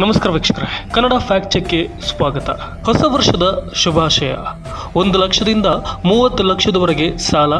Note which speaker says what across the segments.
Speaker 1: ನಮಸ್ಕಾರ ವೀಕ್ಷಕರೇ ಕನ್ನಡ ಫ್ಯಾಕ್ಟ್ ಚೆಕ್ಗೆ ಸ್ವಾಗತ. ಹೊಸ ವರ್ಷದ ಶುಭಾಶಯ. ಒಂದು ಲಕ್ಷದಿಂದ ಮೂವತ್ತು ಲಕ್ಷದವರೆಗೆ ಸಾಲ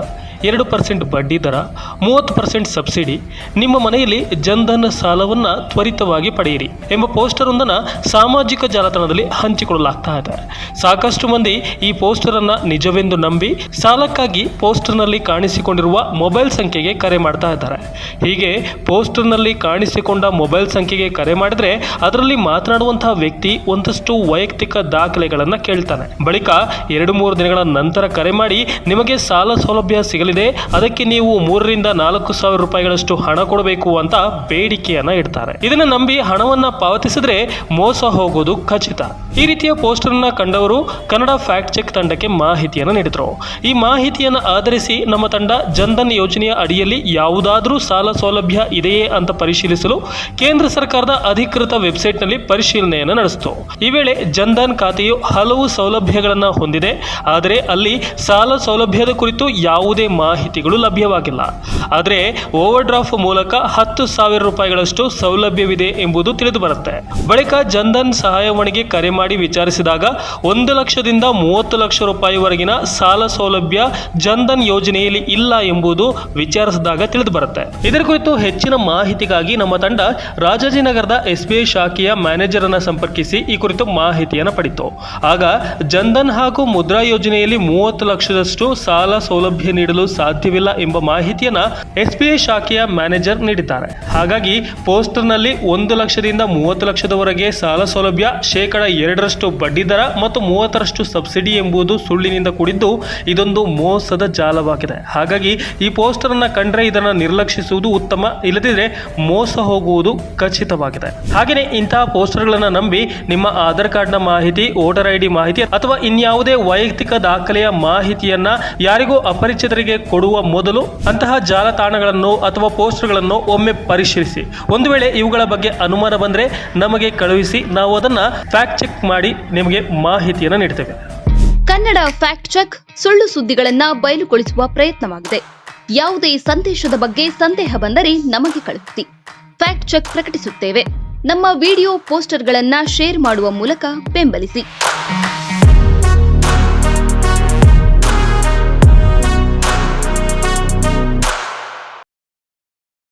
Speaker 1: ಎರಡು ಪರ್ಸೆಂಟ್ ಬಡ್ಡಿ ದರ, ಮೂವತ್ತು ಪರ್ಸೆಂಟ್ ಸಬ್ಸಿಡಿ, ನಿಮ್ಮ ಮನೆಯಲ್ಲಿ ಜನ್ಧನ್ ಸಾಲವನ್ನು ತ್ವರಿತವಾಗಿ ಪಡೆಯಿರಿ ಎಂಬ ಪೋಸ್ಟರ್ ಒಂದನ್ನು ಸಾಮಾಜಿಕ ಜಾಲತಾಣದಲ್ಲಿ ಹಂಚಿಕೊಳ್ಳಲಾಗ್ತಾ ಇದೆ. ಸಾಕಷ್ಟು ಮಂದಿ ಈ ಪೋಸ್ಟರ್ ಅನ್ನ ನಿಜವೆಂದು ನಂಬಿ ಸಾಲಕ್ಕಾಗಿ ಪೋಸ್ಟರ್ನಲ್ಲಿ ಕಾಣಿಸಿಕೊಂಡಿರುವ ಮೊಬೈಲ್ ಸಂಖ್ಯೆಗೆ ಕರೆ ಮಾಡ್ತಾ ಇದ್ದಾರೆ. ಹೀಗೆ ಪೋಸ್ಟರ್ನಲ್ಲಿ ಕಾಣಿಸಿಕೊಂಡ ಮೊಬೈಲ್ ಸಂಖ್ಯೆಗೆ ಕರೆ ಮಾಡಿದ್ರೆ ಅದರಲ್ಲಿ ಮಾತನಾಡುವಂತಹ ವ್ಯಕ್ತಿ ಒಂದಷ್ಟು ವೈಯಕ್ತಿಕ ದಾಖಲೆಗಳನ್ನು ಕೇಳ್ತಾನೆ. ಬಳಿಕ ಎರಡು ಮೂರು ದಿನಗಳ ನಂತರ ಕರೆ ಮಾಡಿ ನಿಮಗೆ ಸಾಲ ಸೌಲಭ್ಯ ಸಿಗಲಿದೆ ಅದಕ್ಕೆ ನೀವು ಮೂರರಿಂದ ನಾಲ್ಕು ಸಾವಿರ ರೂಪಾಯಿಗಳಷ್ಟು ಹಣ ಕೊಡಬೇಕು ಅಂತ ಬೇಡಿಕೆಯನ್ನ ಇಡ್ತಾರೆ. ಇದನ್ನ ನಂಬಿ ಹಣವನ್ನ ಪಾವತಿಸಿದ್ರೆ ಮೋಸ ಹೋಗೋದು ಖಚಿತ. ಈ ರೀತಿಯ ಪೋಸ್ಟರ್ ಅನ್ನ ಕಂಡವರು ಕನ್ನಡ ಫ್ಯಾಕ್ಟ್ ಚೆಕ್ ತಂಡಕ್ಕೆ ಮಾಹಿತಿಯನ್ನ ನೀಡಿದ್ರು. ಈ ಮಾಹಿತಿಯನ್ನ ಆಧರಿಸಿ ನಮ್ಮ ತಂಡ ಜನ್ಧನ್ ಯೋಜನೆಯ ಅಡಿಯಲ್ಲಿ ಯಾವುದಾದ್ರೂ ಸಾಲ ಸೌಲಭ್ಯ ಇದೆಯೇ ಅಂತ ಪರಿಶೀಲಿಸಲು ಕೇಂದ್ರ ಸರ್ಕಾರದ ಅಧಿಕೃತ ವೆಬ್ಸೈಟ್ನಲ್ಲಿ ಪರಿಶೀಲನೆಯನ್ನು ನಡೆಸಿತು. ಈ ವೇಳೆ ಜನ್ಧನ್ ಖಾತೆಯು ಹಲವು ಸೌಲಭ್ಯಗಳನ್ನು ಹೊಂದಿದೆ. ಆದರೆ ಅಲ್ಲಿ ಸಾಲ ಸೌಲಭ್ಯದ ಕುರಿತು ಯಾವುದೇ ಮಾಹಿತಿಗಳು ಲಭ್ಯವಾಗಿಲ್ಲ. ಆದರೆ ಓವರ್ ಡ್ರಾಫ್ಟ್ ಮೂಲಕ ಹತ್ತು ಸಾವಿರ ರೂಪಾಯಿಗಳಷ್ಟು ಸೌಲಭ್ಯವಿದೆ ಎಂಬುದು ತಿಳಿದು ಬರುತ್ತೆ ಬಳಿಕ ಜನ್ಧನ್ ಸಹಾಯವಾಣಿಗೆ ಕರೆ ಮಾಡಿ ವಿಚಾರಿಸಿದಾಗ ಒಂದು ಲಕ್ಷದಿಂದ ಮೂವತ್ತು ಲಕ್ಷ ರೂಪಾಯಿವರೆಗಿನ ಸಾಲ ಸೌಲಭ್ಯ ಜನ್ಧನ್ ಯೋಜನೆಯಲ್ಲಿ ಇಲ್ಲ ಎಂಬುದು ವಿಚಾರಿಸಿದಾಗ ತಿಳಿದು ಬರುತ್ತೆ ಇದರ ಕುರಿತು ಹೆಚ್ಚಿನ ಮಾಹಿತಿಗಾಗಿ ನಮ್ಮ ತಂಡ ರಾಜಾಜಿನಗರದ ಎಸ್ ಬಿ ಐ ಶಾಖೆಯ ಮ್ಯಾನೇಜರ್ ಅನ್ನ ಸಂಪರ್ಕಿಸಿ ಈ ಕುರಿತು ಮಾಹಿತಿಯನ್ನು ಪಡಿತು. ಆಗ ಜನ್ಧನ್ ಹಾಗೂ ಮುದ್ರಾ ಯೋಜನೆಯಲ್ಲಿ ಮೂವತ್ತು ಲಕ್ಷದಷ್ಟು ಸಾಲ ಸೌಲಭ್ಯ ನೀಡಲು ಸಾಧ್ಯವಿಲ್ಲ ಎಂಬ ಮಾಹಿತಿಯನ್ನ ಎಸ್ಬಿಐ ಶಾಖೆಯ ಮ್ಯಾನೇಜರ್ ನೀಡಿದ್ದಾರೆ. ಹಾಗಾಗಿ ಪೋಸ್ಟರ್ನಲ್ಲಿ ಒಂದು ಲಕ್ಷದಿಂದ ಮೂವತ್ತು ಲಕ್ಷದವರೆಗೆ ಸಾಲ ಸೌಲಭ್ಯ, ಶೇಕಡ ಎರಡರಷ್ಟು ಬಡ್ಡಿ ದರ ಮತ್ತು ಮೂವತ್ತರಷ್ಟು ಸಬ್ಸಿಡಿ ಎಂಬುದು ಸುಳ್ಳಿನಿಂದ ಕೂಡಿದ್ದು ಇದೊಂದು ಮೋಸದ ಜಾಲವಾಗಿದೆ. ಹಾಗಾಗಿ ಈ ಪೋಸ್ಟರ್ ಅನ್ನ ಕಂಡ್ರೆ ಇದನ್ನು ನಿರ್ಲಕ್ಷಿಸುವುದು ಉತ್ತಮ, ಇಲ್ಲದಿದ್ರೆ ಮೋಸ ಹೋಗುವುದು ಖಚಿತವಾಗಿದೆ. ಹಾಗೆಯೇ ಇಂತಹ ಪೋಸ್ಟರ್ಗಳನ್ನು ನಂಬಿ ನಿಮ್ಮ ಆಧಾರ್ ಕಾರ್ಡ್ನ ಮಾಹಿತಿ, ವೋಟರ್ ಐಡಿ ಮಾಹಿತಿ ಅಥವಾ ಇನ್ಯಾವುದೇ ವೈಯಕ್ತಿಕ ದಾಖಲೆಯ ಮಾಹಿತಿಯನ್ನ ಯಾರಿಗೂ ಅಪರಿಚಿತರಿಗೆ ಕೊಡುವ ಮೊದಲು ಅಂತಹ ಜಾಲತಾಣಗಳನ್ನು ಅಥವಾ ಪೋಸ್ಟ್ಗಳನ್ನು ಒಮ್ಮೆ ಪರಿಶೀಲಿಸಿ. ಒಂದು ವೇಳೆ ಇವುಗಳ ಬಗ್ಗೆ ಅನುಮಾನ ಬಂದರೆ ನಮಗೆ ಕಳುಹಿಸಿ. ನಾವು ಅದನ್ನು ಫ್ಯಾಕ್ಟ್ ಚೆಕ್ ಮಾಡಿ ನಿಮಗೆ ಮಾಹಿತಿಯನ್ನು ನೀಡ್ತೇವೆ.
Speaker 2: ಕನ್ನಡ ಫ್ಯಾಕ್ಟ್ ಚೆಕ್ ಸುಳ್ಳು ಸುದ್ದಿಗಳನ್ನ ಬಯಲುಗೊಳಿಸುವ ಪ್ರಯತ್ನವಾಗಿದೆ. ಯಾವುದೇ ಸಂದೇಶದ ಬಗ್ಗೆ ಸಂದೇಹ ಬಂದರೆ ನಮಗೆ ಕಳುಹಿಸಿ. ಫ್ಯಾಕ್ಟ್ ಚೆಕ್ ಪ್ರಕಟಿಸುತ್ತೇವೆ. ನಮ್ಮ ವಿಡಿಯೋ ಪೋಸ್ಟರ್ಗಳನ್ನ ಶೇರ್ ಮಾಡುವ ಮೂಲಕ ಬೆಂಬಲಿಸಿ.